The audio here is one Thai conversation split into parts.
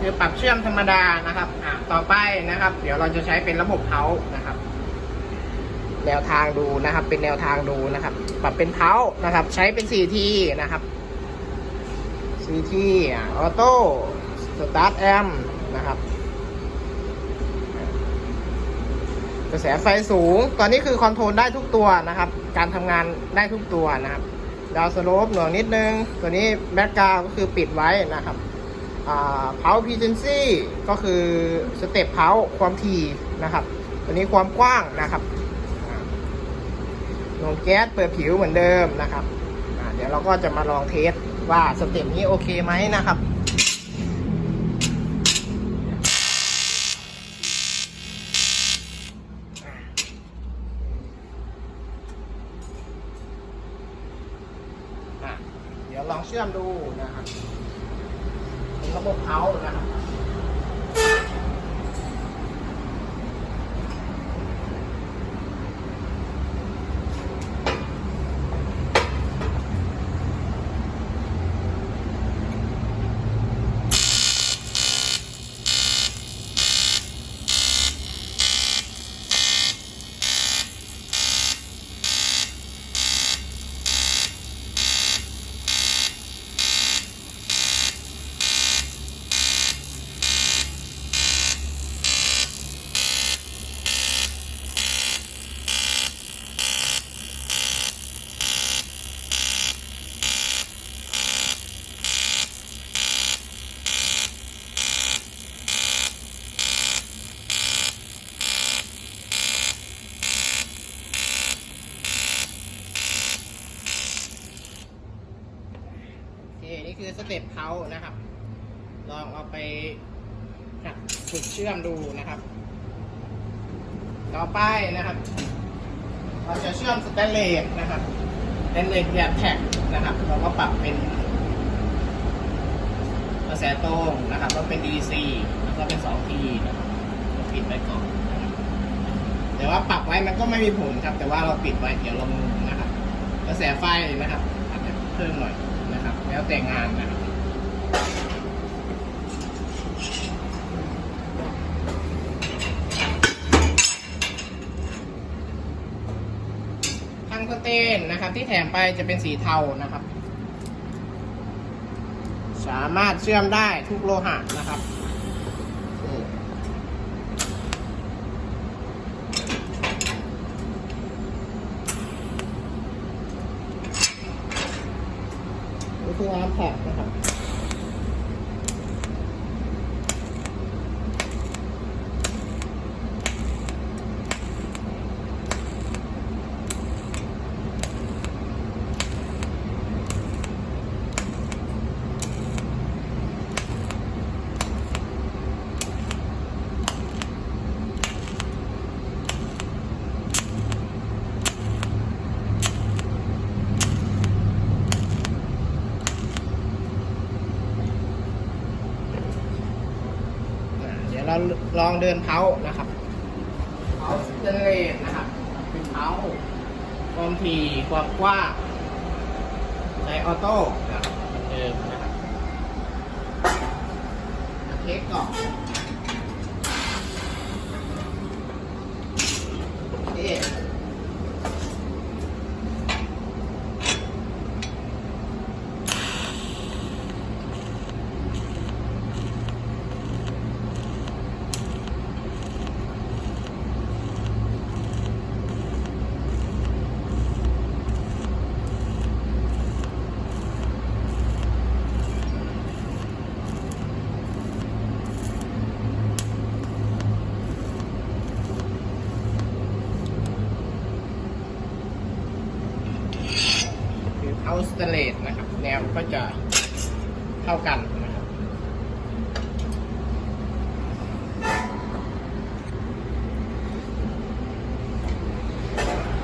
คือปรับเชื่อมธรรมดานะครับอะต่อไปนะครับ เดี๋ยวเราจะใช้เป็นระบบเผานะครับ แนวทางดูนะครับ เป็นแนวทางดูนะครับ ปรับเป็นเผานะครับ ใช้เป็น4ทีนะครับ4ทีออโต้สตาร์ทแอมนะครับกระแสไฟสูง ตอนนี้คือคอนโทรลได้ทุกตัวนะครับ การทำงานได้ทุกตัวนะครับ ดาวสโลปหน่วงนิดนึง ตัวนี้แบ็กกราวก็คือปิดไว้นะครับ เผาพีเจนซี่ก็คือสเต็ปเผาความถี่นะครับ ตัวนี้ความกว้างนะครับอ่าหน่วงแก๊สเปิดผิวเหมือนเดิมนะครับ เดี๋ยวเราก็จะมาลองเทสว่าสเต็ปนี้โอเคไหมนะครับเดี๋ยวลองเชื่อมดูนะครับ ระบบเขานะครับ คือสเต็ปเขานะครับ ลองเอาไปหัดฝึกเชื่อมดูนะครับ ต่อไปนะครับ เราจะเชื่อมสแตนเลสนะครับสแตนเลสแบบแท็กนะครับ เราก็ปรับเป็นกระแสตรงนะครับแล้วเป็น DC แล้วก็เป็น 2T นะครับปิดไว้ก่อนนะแต่ว่าปรับไว้มันก็ไม่มีผลครับ แต่ว่าเราปิดไว้เดี๋ยวเรางงนะครับ กระแสไฟนะครับอาจจะเพิ่มหน่อย แล้วแต่งานนะทางสเตนนะครับ ที่แถมไปจะเป็นสีเทานะครับ สามารถเชื่อมได้ทุกโลหะนะครับ นี่คืออาร์มแท็กนะครั เราลองเดินเท้านะครับเท้าสเตนเลนนะครับเป็นเท้าความถี่ความกว้างใช้ออโต้นะครับเหมือนเดิมนะครับเทคก่อน สเตเลสนะครับ แนวก็จะเท่ากันนะครับ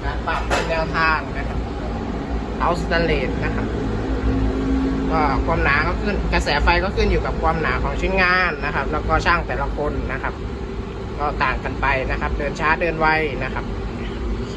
การปรับเป็นแนวทางนะครับเอาสแตเลสนะครับก็ความหนาก็ขึ้นกระแสไฟก็ขึ้นอยู่กับความหนาของชิ้นงานนะครับ แล้วก็ช่างแต่ละคนนะครับ ก็ต่างกันไปนะครับ เดินช้าเดินไวนะครับโอเค